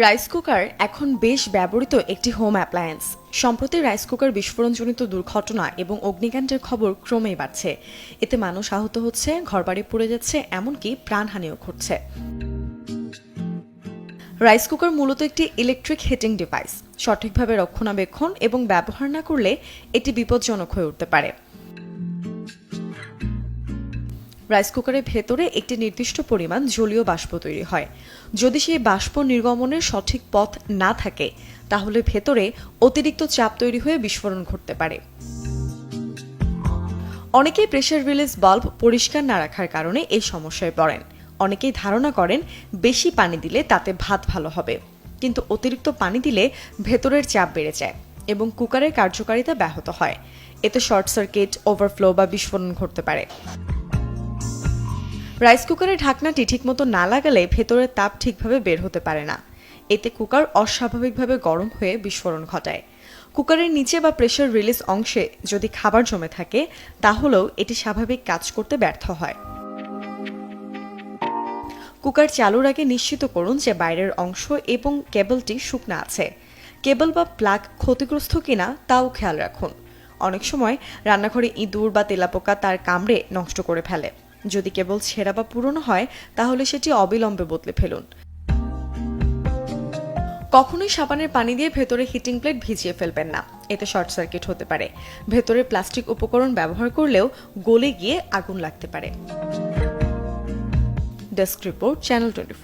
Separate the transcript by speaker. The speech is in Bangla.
Speaker 1: রাইস কুকার এখন বেশ ব্যবহৃত একটি হোম অ্যাপ্লায়েন্স সম্প্রতি রাইস কুকার বিস্ফোরণজনিত দুর্ঘটনা এবং অগ্নিকাণ্ডের খবর ক্রমেই বাড়ছে। এতে মানুষ আহত হচ্ছে, ঘরবাড়ি পুড়ে যাচ্ছে, এমনকি প্রাণহানিও ঘটছে। রাইস কুকার মূলত একটি ইলেকট্রিক হিটিং ডিভাইস সঠিকভাবে রক্ষণাবেক্ষণ এবং ব্যবহার না করলে এটি বিপজ্জনক হয়ে উঠতে পারে। রাইস কুকারের ভেতরে একটি নির্দিষ্ট পরিমাণ জলীয় বাষ্প তৈরি হয়। যদি সেই বাষ্প নির্গমনের সঠিক পথ না থাকে, তাহলে ভেতরে অতিরিক্ত চাপ তৈরি হয়ে বিস্ফোরণ ঘটতে পারে। অনেকেই প্রেশার রিলিজ বাল্ব পরিষ্কার না রাখার কারণে এই সমস্যায় পড়েন। অনেকেই ধারণা করেন বেশি পানি দিলে তাতে ভাত ভালো হবে। কিন্তু অতিরিক্ত পানি দিলে ভেতরের চাপ বেড়ে যায় এবং কুকারের কার্যকারিতা ব্যাহত হয়। এতে শর্ট সার্কিট, ওভারফ্লো বা বিস্ফোরণ ঘটতে পারে। রাইস কুকারের ঢাকনাটি ঠিকমতো না লাগালে ভেতরের তাপ ঠিকভাবে বের হতে পারে না। এতে কুকার অস্বাভাবিকভাবে গরম হয়ে বিস্ফোরণ ঘটায়। কুকারের নিচে বা প্রেশার রিলিজ অংশে যদি খাবার জমে থাকে, তাহলেও এটি স্বাভাবিক কাজ করতে ব্যর্থ হয়। কুকার চালুর আগে নিশ্চিত করুন যে বাইরের অংশ এবং কেবলটি শুকনা আছে। কেবল বা প্লাগ ক্ষতিগ্রস্ত কিনা, তাও খেয়াল রাখুন। অনেক সময় রান্নাঘরে ইঁদুর বা তেলাপোকা তার কামড়ে নষ্ট করে ফেলে। যদি কেবল ছেঁড়া বা পুরনো হয়, তাহলে সেটি অবিলম্বে বদলে ফেলুন। কখনোই সাবানের পানি দিয়ে ভেতরে হিটিং প্লেট ভিজিয়ে ফেলবেন না। এতে শর্ট সার্কিট হতে পারে। ভেতরে প্লাস্টিক উপকরণ ব্যবহার করলেও গলে গিয়ে আগুন লাগতে পারে। Desk report channel twenty